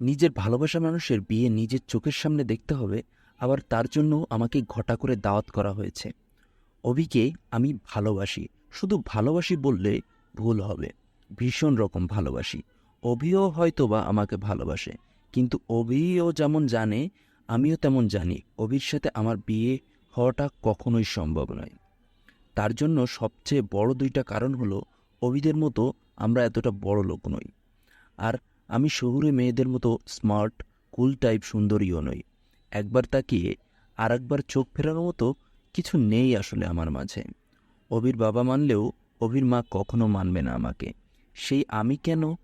নিজের ভালোবাসা মানুষের বিয়ে নিজের চোখের সামনে দেখতে হবে, আবার তার জন্য আমাকে ঘটা করে দাওয়াত করা হয়েছে। অভিকে আমি ভালোবাসি, শুধু ভালোবাসি বললে ভুল হবে। ভীষণ রকম ভালোবাসি। অভিও হয়তো বা আমাকে ভালোবাসে, কিন্তু অভিও যেমন জানে, আমিও তেমন জানি, অভির সাথে আমার বিয়ে হওয়াটা কখনোই সম্ভব নয়। তার জন্য সবচেয়ে বড় দুইটা কারণ হলো, অভিদের মতো আমরা এতটা বড় লোক নই। আর আমি শহুরে মেয়েদের মতো স্মার্ট, কুল টাইপ সুন্দরীও নই। একবার তাকিয়ে আর একবার চোখ ফেরানোর মতো কিছু নেই আসলে আমার মাঝে। অভির বাবা মানলেও অভির মা কখনো মানবে না আমাকে। সেই আমি কেন?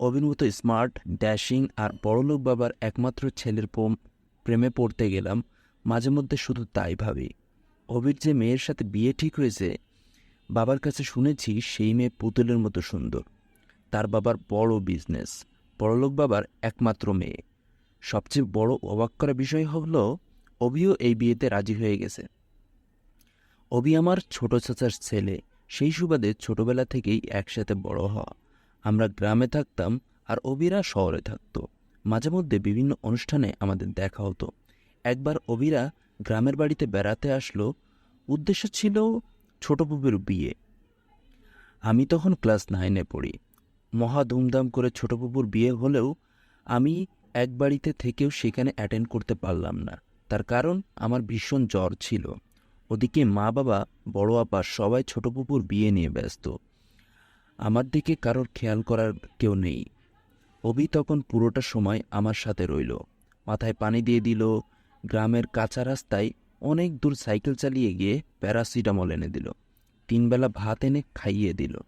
অভির মতো স্মার্ট, ড্যাশিং আর বড়লোক বাবার একমাত্র ছেলের পম- প্রেমে পড়তে গেলাম, মাঝে মধ্যে শুধু তাই ভাবি। অভির যে মেয়ের সাথে বিয়ে ঠিক হয়েছে, বাবার কাছে শুনেছি সেই মেয়ে পুতুলের মতো সুন্দর। তার বাবার বড় বিজনেস বড়লোক বাবার একমাত্র মেয়ে। সবচেয়ে বড় অবাক করা বিষয় হল, অভিও এই বিয়েতে রাজি হয়ে গেছে। অভি আমার ছোট চাচার ছেলে, সেই সুবাদে ছোটবেলা থেকেই একসাথে বড় হওয়া। আমরা গ্রামে থাকতাম আর অবিরা শহরে থাকতো। মাঝে মধ্যে বিভিন্ন অনুষ্ঠানে আমাদের দেখা হতো। একবার অবিরা গ্রামের বাড়িতে বেড়াতে আসলো। উদ্দেশ্য ছিল ছোট বুবের বিয়ে। আমি তখন ক্লাস নাইনে পড়ি। মহা ধুমধাম করে ছোট বুবুর বিয়ে হলেও আমি এক বাড়িতে থেকেও সেখানে অ্যাটেন্ড করতে পারলাম না। তার কারণ আমার ভীষণ জ্বর ছিল। ওদিকে মা বাবা, বড় আপা সবাই ছোট পুকুর বিয়ে নিয়ে ব্যস্ত। আমার দিকে কারোর খেয়াল করার কেউ নেই। অভি তখন পুরোটা সময় আমার সাথে রইল। মাথায় পানি দিয়ে দিল। গ্রামের কাঁচা রাস্তায় অনেক দূর সাইকেল চালিয়ে গিয়ে প্যারাসিটামল এনে দিল। তিনবেলা ভাত এনে খাইয়ে দিল।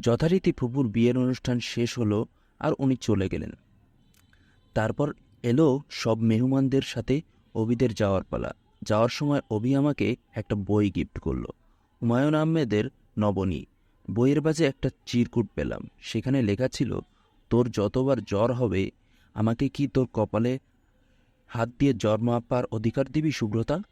যথারীতি ফুপুর বিয়ের অনুষ্ঠান শেষ হলো আর উনি চলে গেলেন। তারপর এলো সব মেহমানদের সাথে অভিদের যাওয়ার পালা। যাওয়ার সময় অভি আমাকে একটা বই গিফট করল। হুমায়ুন আহমেদের নবনী। বইয়ের বাজে একটা চিরকুট পেলাম। সেখানে লেখা ছিল, তোর যতবার জ্বর হবে, আমাকে কি তোর কপালে হাত দিয়ে জ্বর মাপার অধিকার দিবি শুভ্রতা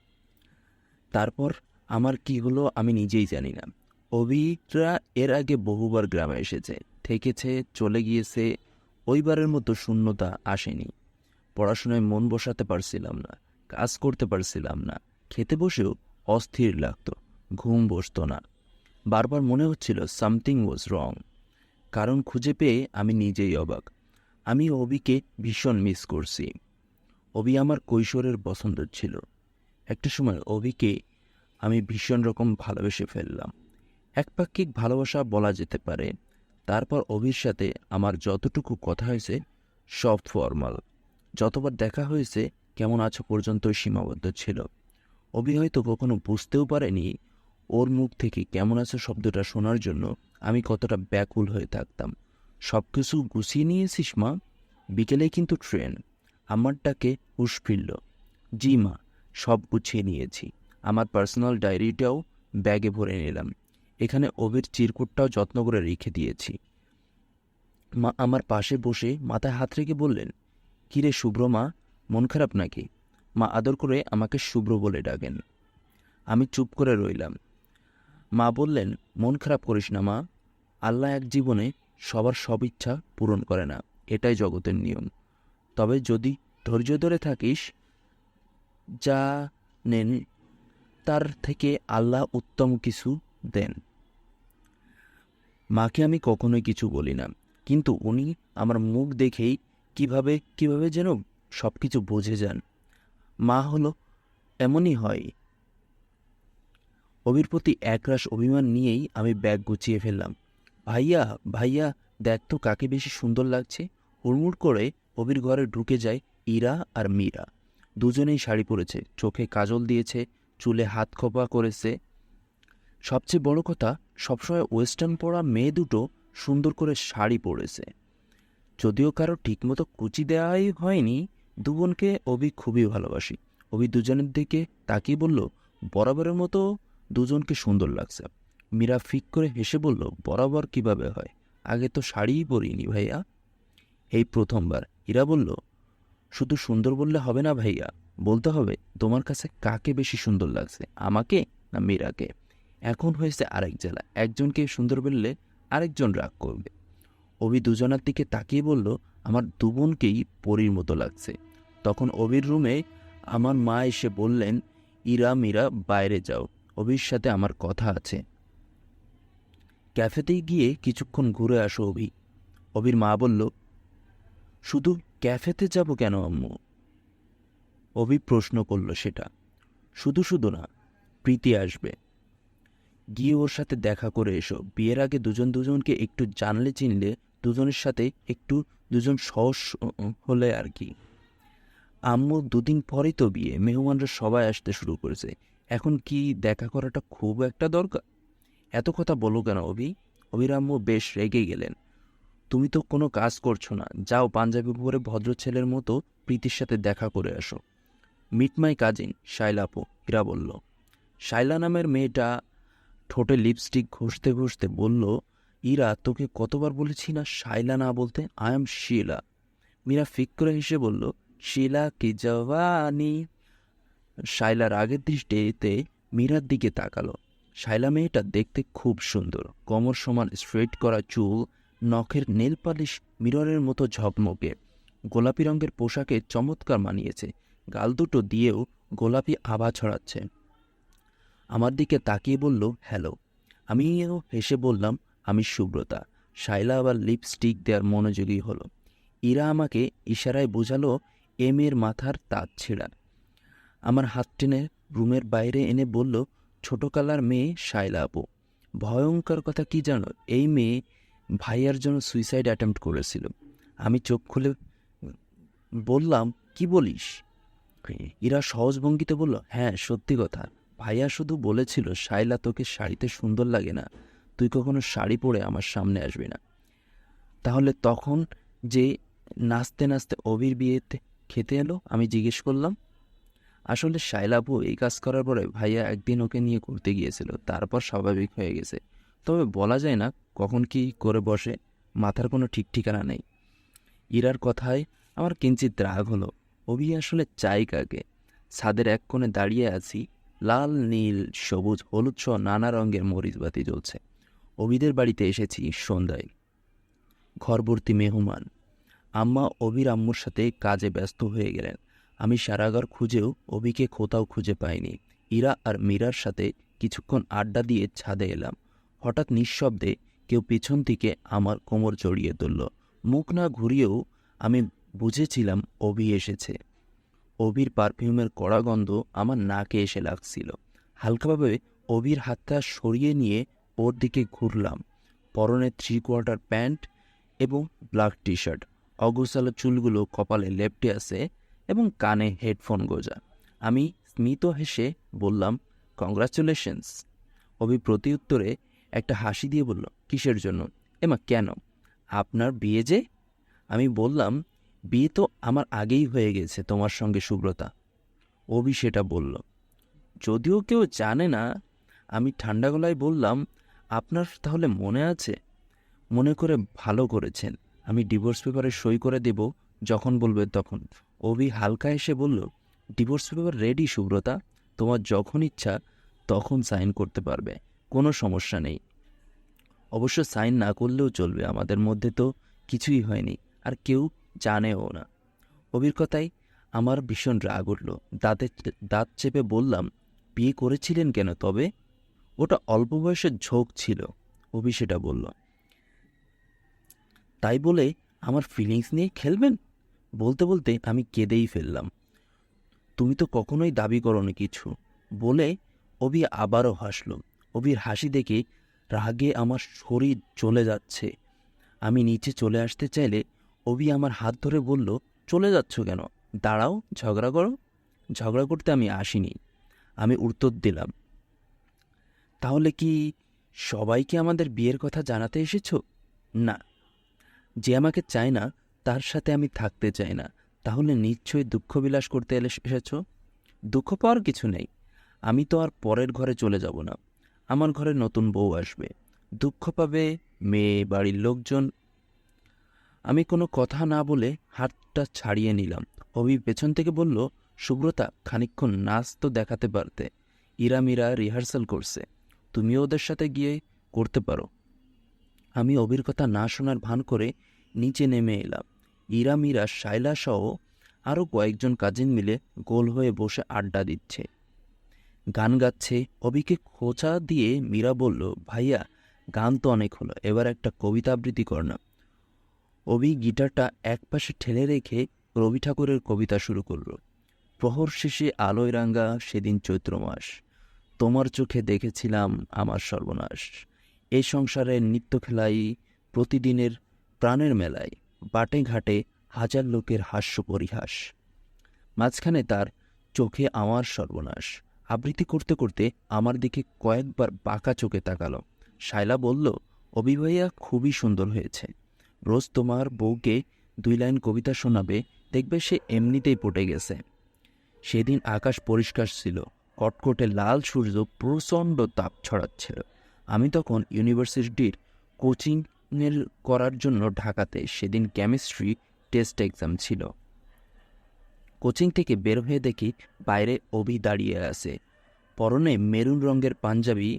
তারপর আমার কি হলো আমি নিজেই জানি না। অভিরা এর আগে বহুবার গ্রামে এসেছে, থেকেছে, চলে গিয়েছে, ওইবারের মতো শূন্যতা আসেনি। পড়াশোনায় মন বসাতে পারছিলাম না, কাজ করতে পারছিলাম না, খেতে বসেও অস্থির লাগত, ঘুম বসতো না। বারবার মনে হচ্ছিল সামথিং ওয়াজ রং। কারণ খুঁজে পেয়ে আমি নিজেই অবাক। আমি অবিকে ভীষণ মিস করছি। অবি আমার কৈশোরের পছন্দ ছিল। একটা সময় অবিকে আমি ভীষণ রকম ভালোবেসে ফেললাম। একপাক্ষিক ভালোবাসা বলা যেতে পারে। তারপর অভির সাথে আমার যতটুকু কথা হয়েছে, সব ফর্মাল। যতবার দেখা হয়েছে, কেমন আছো পর্যন্তই সীমাবদ্ধ ছিল। অভি হয়তো কখনো বুঝতেও পারেনি, ওর মুখ থেকে কেমন আছো শব্দটা শোনার জন্য আমি কতটা ব্যাকুল হয়ে থাকতাম। সব কিছু গুছিয়ে নিয়েছিস, মা? বিকেলে কিন্তু ট্রেন। আমারটাকে হুশ ফিরল। জি, মা, সব গুছিয়ে নিয়েছি। আমার পার্সোনাল ডায়েরিটাও ব্যাগে ভরে নিলাম। এখানে ওবের চিরকুটটাও যত্ন করে রেখে দিয়েছি। মা আমার পাশে বসে মাথায় হাত রেখে বললেন, কিরে শুভ্র মা, মন খারাপ নাকি? মা আদর করে আমাকে শুভ্র বলে ডাকেন। আমি চুপ করে রইলাম। মা বললেন, মন খারাপ করিস না মা। আল্লাহ এক জীবনে সবার সব ইচ্ছা পূরণ করে না। এটাই জগতের নিয়ম। তবে যদি ধৈর্য ধরে থাকিস, যা নেন, তার থেকে আল্লাহ উত্তম কিছু দেন। মাকে আমি কখনোই কিছু বলি না। কিন্তু উনি আমার মুখ দেখেই কীভাবে কীভাবে যেন সব কিছু বুঝে যান। মা হলো এমনই হয়। অবির প্রতি একরাশ অভিমান নিয়েই আমি ব্যাগ গুছিয়ে ফেললাম। ভাইয়া ভাইয়া, দেখ তো কাকে বেশি সুন্দর লাগছে। হুড়মুড় করে অবির ঘরে ঢুকে যায় ইরা আর মীরা। দুজনেই শাড়ি পরেছে, চোখে কাজল দিয়েছে, চুলে হাত খোপা করেছে। সবচেয়ে বড় কথা সবসময় ওয়েস্টার্ন পরা মেয়ে দুটো সুন্দর করে শাড়ি পরেছে। যদিও কারও ঠিকমতো কুচি দেওয়াই হয়নি, দু বোনকে অভি খুবই ভালোবাসি। অভি দুজনের দিকে তাকিয়ে বলল, বরাবরের মতো দুজনকে সুন্দর লাগছে। মীরা ফিক করে হেসে বলল, বরাবর কীভাবে হয়? আগে তো শাড়িই পরিনি ভাইয়া। এই প্রথমবার ইরা বলল, শুধু সুন্দর বললে হবে না ভাইয়া, বলতে হবে তোমার কাছে কাকে বেশি সুন্দর লাগছে, আমাকে না মীরাকে? এখন হয়েছে আরেক জেলা। একজনকে সুন্দর বললে আরেকজন রাগ করবে। অভি দুজনার দিকে তাকিয়ে বলল, আমার দু বোনকেই পরীর মতো লাগছে। তখন অবির রুমে আমার মা এসে বললেন, ইরা মিরা, বাইরে যাও। অবির সাথে আমার কথা আছে। ক্যাফেতে গিয়ে কিছুক্ষণ ঘুরে আসো অভি। অবির মা বলল, শুধু ক্যাফেতে যাব কেন আম্মু? অভি প্রশ্ন করল সেটা, শুধু শুধু না, প্রীতি আসবে। গিয়ে ওর সাথে দেখা করে এসো। বিয়ের আগে দুজন দুজনকে একটু জানলে, চিনলে দুজনের সাথে একটু দুজন সহজ হলে আর কি। আম্মু দুদিন পরেই তো বিয়ে, মেহমানরা সবাই আসতে শুরু করেছে। এখন কি দেখা করাটা খুব একটা দরকার? এত কথা বলো কেন অভি? অভির আম্মু বেশ রেগে গেলেন। তুমি তো কোনো কাজ করছ না। যাও পাঞ্জাবি পরে ভদ্র ছেলের মতো প্রীতির সাথে দেখা করে আসো। মিট মাই কাজিন শাইলাপু হীরা বলল। শাইলা নামের মেয়েটা ঠোঁটে লিপস্টিক ঘষতে ঘষতে বলল, ইরা, তোকে কতবার বলেছি না শাইলা না বলতে? আই এম শিলা মীরা ফিক করে হেসে বলল শিলা কি জওয়ানি? শাইলার আগের দৃষ্টিতে মীরার দিকে তাকালো। শাইলা মেয়েটা দেখতে খুব সুন্দর। কমর সমান স্ট্রেট করা চুল, নখের নেল পালিশ মিররের মতো ঝকমকে। গোলাপি রঙের পোশাকে চমৎকার মানিয়েছে। গাল দুটো দিয়েও গোলাপি আভা ছড়াচ্ছে। আমার দিকে তাকিয়ে বলল, হ্যালো। আমিও হেসে বললাম, আমি সুব্রতা। শাইলা আবার লিপস্টিক দেওয়ার মনোযোগী হলো। ইরা আমাকে ইশারায় বোঝালো এম এর মাথার তাঁত ছেঁড়া। আমার হাত টেনে রুমের বাইরে এনে বলল ছোট কালার মেয়ে শাইলা আপু, ভয়ঙ্কর কথা কি জানো? এই মেয়ে ভাইয়ার জন্য সুইসাইড অ্যাটেম্প্ট করেছিল। আমি চোখ খুলে বললাম, কি বলিস? ইরা সহজ ভঙ্গিতে বলল হ্যাঁ সত্যি কথা। ভাইয়া শুধু বলেছিল, শাইলা, তোকে শাড়িতে সুন্দর লাগে না। তুই কখনো শাড়ি পরে আমার সামনে আসবি না। তাহলে তখন যে নাচতে নাচতে অবির বিয়েতে খেতে এলো, আমি জিজ্ঞেস করলাম, আসলে শাইলাপু এই কাজ করার পরে ভাইয়া একদিন ওকে নিয়ে ঘুরতে গিয়েছিল, তারপর স্বাভাবিক হয়ে গেছে। তবে বলা যায় না কখন কি করে বসে, মাথার কোনো ঠিক ঠিকানা নেই। ইরার কথায় আমার কিঞ্চিত রাগ হলো অভি আসলে চাই কাকে? ছাদের এক কোণে দাঁড়িয়ে আছি লাল, নীল, সবুজ, হলুদ সহ নানা রঙের মরিচবাতি জ্বলছে। অভিদের বাড়িতে এসেছি সন্ধ্যায়। ঘরভর্তি মেহমান। আম্মা অভির আম্মুর সাথে কাজে ব্যস্ত হয়ে গেলেন। আমি সারাগার খুঁজেও অভিকে কোথাও খুঁজে পাইনি। ইরা আর মীরার সাথে কিছুক্ষণ আড্ডা দিয়ে ছাদে এলাম। হঠাৎ নিঃশব্দে কেউ পিছন থেকে আমার কোমর জড়িয়ে তুলল মুখ না ঘুরিয়েও আমি বুঝেছিলাম অভি এসেছে। অভির পারফিউমের কড়া গন্ধ আমার নাকে এসে লাগছিল। হালকাভাবে অবির হাতটা সরিয়ে নিয়ে ওর দিকে ঘুরলাম। পরনে থ্রি কোয়ার্টার প্যান্ট এবং ব্ল্যাক টি শার্ট অগোছালো চুলগুলো কপালে লেপটে আছে এবং কানে হেডফোন গোজা। আমি স্মিত হেসে বললাম কংগ্রাচুলেশনস অভি প্রতি উত্তরে একটা হাসি দিয়ে বলল, কিসের জন্য? এমা কেন? আপনার বিয়ে যে? আমি বললাম, বিয়ে তো আমার আগেই হয়ে গেছে তোমার সঙ্গে সুব্রতা। অভি সেটা বলল। যদিও কেউ জানে না, আমি ঠান্ডা গলায় বললাম, আপনার তাহলে মনে আছে? মনে করে ভালো করেছেন। আমি ডিভোর্স পেপারে সই করে দেব, যখন বলবে তখন। অভি হালকা এসে বলল, ডিভোর্স পেপার রেডি সুব্রতা। তোমার যখন ইচ্ছা, তখন সাইন করতে পারবে। কোনো সমস্যা নেই। অবশ্য সাইন না করলেও চলবে। আমাদের মধ্যে তো কিছুই হয়নি। আর কেউ জানেও না। অভির কথায় আমার ভীষণ রাগ উঠল। দাঁতে দাঁত চেপে বললাম, বিয়ে করেছিলেন কেন তবে? ওটা অল্প বয়সের ঝোঁক ছিল, অভি সেটা বলল। তাই বলে আমার ফিলিংস নিয়ে খেলবেন? বলতে বলতে আমি কেঁদেই ফেললাম। তুমি তো কখনোই দাবি করনি কিছু। বলে অভি আবারও হাসল। অভির হাসি দেখে রাগে আমার শরীর চলে যাচ্ছে। আমি নিচে চলে আসতে চাইলে অভি আমার হাত ধরে বলল চলে যাচ্ছ কেন? দাঁড়াও, ঝগড়া করো। ঝগড়া করতে আমি আসিনি। আমি উত্তর দিলাম। তাহলে কি সবাইকে আমাদের বিয়ের কথা জানাতে এসেছ? না। যে আমাকে চায় না, তার সাথে আমি থাকতে চাই না। তাহলে নিশ্চয়ই দুঃখ বিলাস করতে এলে এসেছ? দুঃখ পাওয়ার কিছু নেই। আমি তো আর পরের ঘরে চলে যাব না। আমার ঘরে নতুন বউ আসবে। দুঃখ পাবে মেয়ে, বাড়ির লোকজন আমি কোনো কথা না বলে হাতটা ছাড়িয়ে নিলাম। অভি পেছন থেকে বলল, সুব্রতা খানিক্ষণ নাচ তো দেখাতে পারতে। ইরামিরা রিহার্সাল করছে। তুমিও ওদের সাথে গিয়ে করতে পারো। আমি অভির কথা না শোনার ভান করে নিচে নেমে এলাম। ইরা মীরা শাইলা সহ আরও কয়েকজন কাজিন মিলে গোল হয়ে বসে আড্ডা দিচ্ছে। গান গাচ্ছে। অবিকে খোঁচা দিয়ে মীরা বলল, ভাইয়া, গান তো অনেক হলো। এবার একটা কবিতা আবৃত্তি কর না। অভি গিটারটা একপাশে ঠেলে রেখে রবি ঠাকুরের কবিতা শুরু করল। প্রহর শেষে আলোয় রাঙ্গা সেদিন চৈত্র মাস। তোমার চোখে দেখেছিলাম আমার সর্বনাশ। এ সংসারের নিত্য খেলাই, প্রতিদিনের প্রাণের মেলায়, বাটে ঘাটে হাজার লোকের হাস্য পরিহাস। মাঝখানে তার চোখে আমার সর্বনাশ। আবৃত্তি করতে করতে আমার দিকে কয়েকবার বাঁকা চোখে তাকালো। শায়লা বলল অবিভাইয়া খুবই সুন্দর হয়েছে। রোজ তোমার বউকে দুই লাইন কবিতা শোনাবে, দেখবে সে এমনিতেই পটে গেছে। সেদিন আকাশ পরিষ্কার ছিল, কটকটে লাল সূর্য প্রচণ্ড তাপ ছড়াচ্ছিল। আমি তখন ইউনিভার্সিটির কোচিংয়ের করার জন্য ঢাকাতে সেদিন কেমিস্ট্রি টেস্ট এক্সাম ছিল। কোচিং থেকে বের হয়ে দেখি বাইরে অভি দাঁড়িয়ে আছে। পরনে মেরুন রঙের পাঞ্জাবি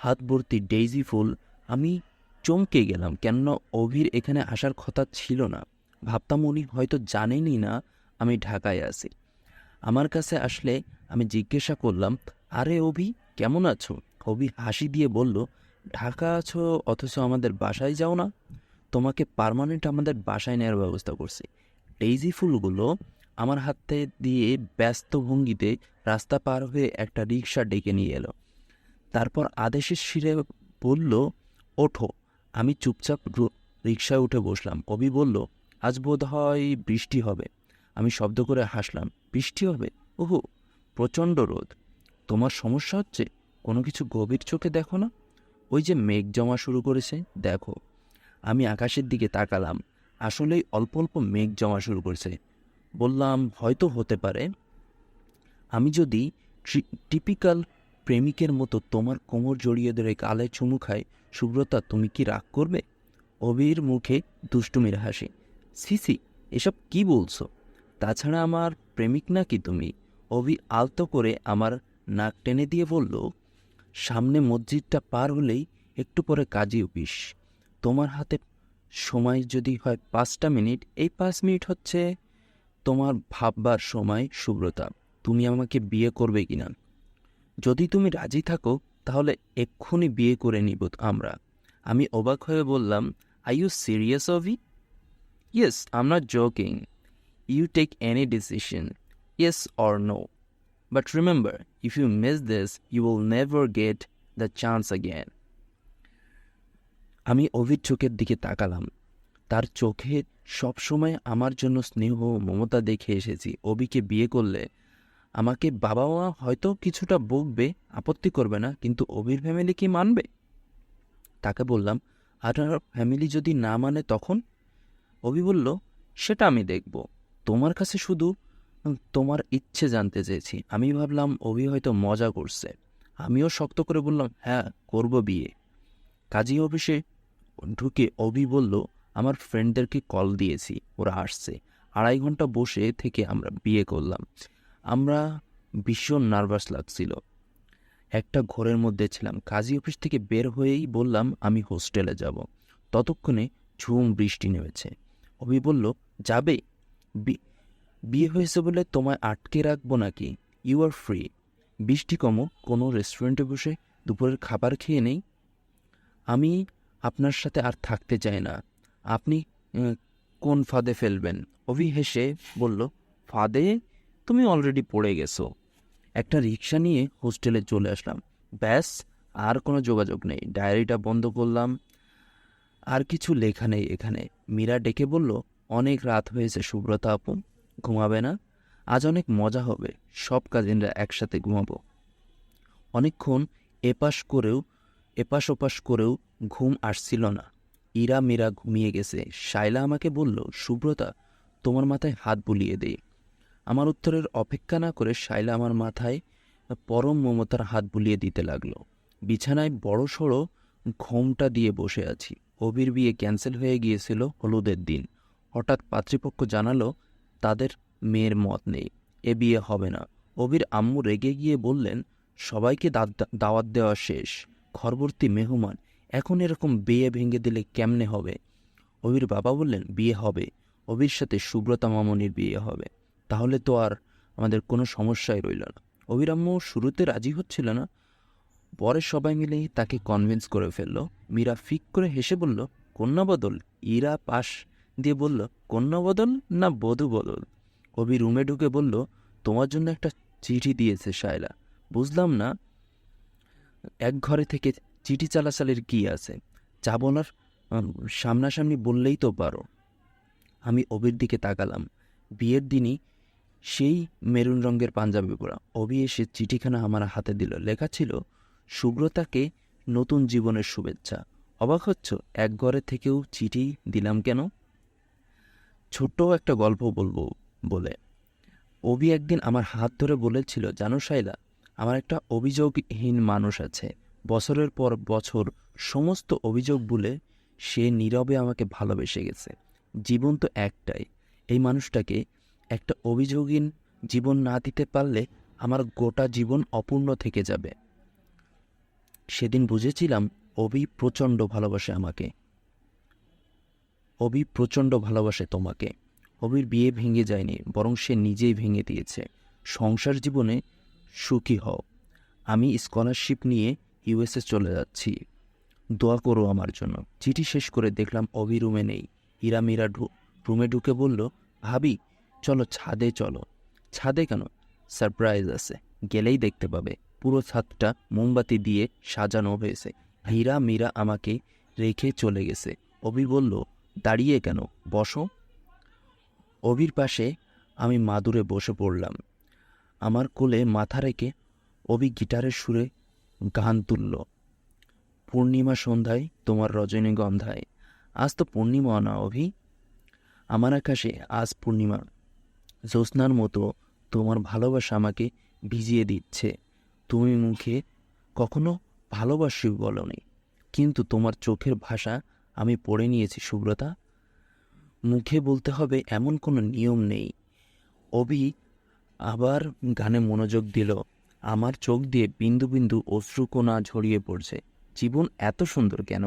হাত ভর্তি ডেইজি ফুল, আমি চমকে গেলাম, কেননা অভির এখানে আসার কথা ছিল না। ভাবতাম উনি হয়তো জানেনই না আমি ঢাকায় আছি। আমার কাছে আসলে আমি জিজ্ঞাসা করলাম, আরে অভি, কেমন আছো? অভি হাসি দিয়ে বলল, ঢাকা আছো অথচ আমাদের বাসায় যাও না। তোমাকে পার্মানেন্ট আমাদের বাসায় নেওয়ার ব্যবস্থা করছি। ডেইজি ফুলগুলো আমার হাতে দিয়ে ব্যস্ত ভঙ্গিতে রাস্তা পার হয়ে একটা রিক্সা ডেকে নিয়ে এলো। তারপর আদেশের শিরে বলল, ওঠো। আমি চুপচাপ রিক্সায় উঠে বসলাম। কবি বলল, আজ বোধ হয় বৃষ্টি হবে। আমি শব্দ করে হাসলাম, বৃষ্টি হবে? ওহো প্রচণ্ড রোদ। তোমার সমস্যা হচ্ছে? কোনো কিছু গভীর চোখে দেখো না? ওই যে মেঘ জমা শুরু করেছে, দেখো। আমি আকাশের দিকে তাকালাম। আসলেই অল্প অল্প মেঘ জমা শুরু করেছে। বললাম, হয়তো হতে পারে। আমি যদি টিপিক্যাল প্রেমিকের মতো তোমার কোমর জড়িয়ে ধরে কালে চুমু খাই সুব্রতা, তুমি কি রাগ করবে? অবির মুখে দুষ্টুমির হাসি। সিসি এসব কি বলছো? তাছাড়া আমার প্রেমিক নাকি তুমি? অবি আলতো করে আমার নাক টেনে দিয়ে বলল, সামনে মসজিদটা পার হলেই একটু পরে কাজী অফিস। তোমার হাতে সময় যদি হয় পাঁচটা মিনিট, এই পাঁচ মিনিট হচ্ছে তোমার ভাববার সময়, সুব্রতা। তুমি আমাকে বিয়ে করবে কিনা? যদি তুমি রাজি থাকো তাহলে এক্ষুনি বিয়ে করে নিব আমরা। আমি অবাক হয়ে বললাম I you serious Abhi yes am not joking you take any decision yes or no but remember if you miss this you will never get the chance again আমি অভির চোখের দিকে তাকালাম। তার চোখে সবসময় আমার জন্য স্নেহ মমতা দেখে এসেছি। অভিকে বিয়ে করলে আমাকে বাবা মা হয়তো কিছুটা বকবে, আপত্তি করবে না, কিন্তু অবির ফ্যামিলি কি মানবে? তাকে বললাম, আপনার ফ্যামিলি যদি না মানে তখন? অভি বলল, সেটা আমি দেখব। তোমার কাছে শুধু তোমার ইচ্ছে জানতে চেয়েছি। আমি ভাবলাম অভি হয়তো মজা করছে। আমিও শক্ত করে বললাম হ্যাঁ করব বিয়ে। কাজী অফিসে ঢুকে অভি বলল, আমার ফ্রেন্ডদেরকে কল দিয়েছি। ওরা আসছে। আড়াই ঘণ্টা বসে থেকে আমরা বিয়ে করলাম। আমরা ভীষণ নার্ভাস লাগছিল। একটা ঘরের মধ্যে ছিলাম। কাজী অফিস থেকে বের হয়েই বললাম, আমি হোস্টেলে যাব। ততক্ষণে ঝুম, বৃষ্টি নেমেছে। অভি বলল, যাবে? বিয়ে হয়েছে বলে তোমায় আটকে রাখব নাকি? ইউ আর ফ্রি বৃষ্টি কমো, কোনো রেস্টুরেন্টে বসে দুপুরের খাবার খেয়ে নেই? আমি আপনার সাথে আর থাকতে চাই না। আপনি কোন ফাঁদে ফেলবেন? অভি হেসে বলল, ফাঁদে? তুমি অলরেডি পড়ে গেছো। একটা রিক্সা নিয়ে হোস্টেলে চলে আসলাম। ব্যাস, আর কোনো যোগাযোগ নেই। ডায়েরিটা বন্ধ করলাম। আর কিছু লেখা নেই এখানে। মীরা ডেকে বলল, অনেক রাত হয়েছে, সুব্রতা আপু। ঘুমাবে না? আজ অনেক মজা হবে। সব কাজিনরা একসাথে ঘুমাবো। অনেকক্ষণ এপাশ করেও, এপাশ ওপাশ করেও ঘুম আসছিল না। ইরা, মীরা ঘুমিয়ে গেছে। শাইলা আমাকে বলল, সুব্রতা, তোমার মাথায় হাত বুলিয়ে দেই। আমার উত্তরের অপেক্ষা না করে শাইলা আমার মাথায় পরম মমতার হাত বুলিয়ে দিতে লাগল। বিছানায় বড় সড়ো ঘোমটা দিয়ে বসে আছি। অবির বিয়ে ক্যান্সেল হয়ে গিয়েছিল হলুদের দিন। হঠাৎ পাত্রীপক্ষ জানালো, তাদের মেয়ের মত নেই, এ বিয়ে হবে না। অবির আম্মু রেগে গিয়ে বললেন, সবাইকে দাওয়াত দেওয়া শেষ, ঘরবর্তী মেহমান, এখন এরকম বিয়ে ভেঙে দিলে কেমনে হবে? অবির বাবা বললেন, বিয়ে হবে। অবির সাথে সুব্রতা মামনির বিয়ে হবে। তাহলে তো আর আমাদের কোনো সমস্যাই রইল না। অভিরাম্য শুরুতে রাজি হচ্ছিল না। পরে সবাই মিলেই তাকে কনভিন্স করে ফেলল। মীরা ফিক করে হেসে বলল, কন্যা বদল। ইরা পাশ দিয়ে বলল, কন্যা বদল না বধূ বদল? কবি রুমে ঢুকে বলল, তোমার জন্য একটা চিঠি দিয়েছে শায়লা। বুঝলাম না, এক ঘরে থেকে চিঠি চালাচালের কি আছে? যা বলার সামনাসামনি বললেই তো পারো। আমি অবির দিকে তাকালাম। বিয়ের দিনই সেই মেরুন রঙের পাঞ্জাবি পরা অবি এসে চিঠিখানা আমার হাতে দিল। লেখা ছিল, সুব্রতাকে নতুন জীবনের শুভেচ্ছা। অবাক হচ্ছ, এক ঘরে থেকেও চিঠি দিলাম কেন? ছোট্ট একটা গল্প বলব বলে। অবি একদিন আমার হাত ধরে বলেছিল, জানো শাইলা আমার একটা অভিযোগহীন মানুষ আছে। বছরের পর বছর সমস্ত অভিযোগ বলে সে নীরবে আমাকে ভালোবেসে গেছে। জীবন তো একটাই। এই মানুষটাকে একটা অভিযোগহীন জীবন না দিতে পারলে আমার গোটা জীবন অপূর্ণ থেকে যাবে। সেদিন বুঝেছিলাম অভি প্রচণ্ড ভালোবাসে আমাকে। অভি প্রচণ্ড ভালোবাসে তোমাকে। অভির বিয়ে ভেঙে যায়নি, বরং সে নিজেই ভেঙে দিয়েছে। সংসার জীবনে সুখী হও। আমি স্কলারশিপ নিয়ে ইউএসএ চলে যাচ্ছি। দোয়া করো আমার জন্য। চিঠি শেষ করে দেখলাম অভি রুমে নেই। হীরা মীরা রুমে ঢুকে বলল, ভাবি চলো ছাদে চলো। ছাদে কেন? সারপ্রাইজ আছে। গেলেই দেখতে পাবে। পুরো ছাদটা মোমবাতি দিয়ে সাজানো হয়েছে। হীরা মীরা আমাকে রেখে চলে গেছে। অভি বলল, দাঁড়িয়ে কেন? বসো। অভির পাশে আমি মাদুরে বসে পড়লাম। আমার কোলে মাথা রেখে অভি গিটারের সুরে গান তুলল, পূর্ণিমা সন্ধ্যায় তোমার রজনীগন্ধায়। আজ তো পূর্ণিমা না অভি? আমার আকাশে আজ পূর্ণিমা। জ্যোৎস্নার মতো তোমার ভালোবাসা আমাকে ভিজিয়ে দিচ্ছে। তুমি মুখে কখনো ভালোবাসি বলনি, কিন্তু তোমার চোখের ভাষা আমি পড়ে নিয়েছি, সুব্রতা। মুখে বলতে হবে এমন কোনো নিয়ম নেই। অবি আবার গানে মনোযোগ দিল। আমার চোখ দিয়ে বিন্দু বিন্দু অশ্রুকোনা ঝরিয়ে পড়ছে। জীবন এত সুন্দর কেন?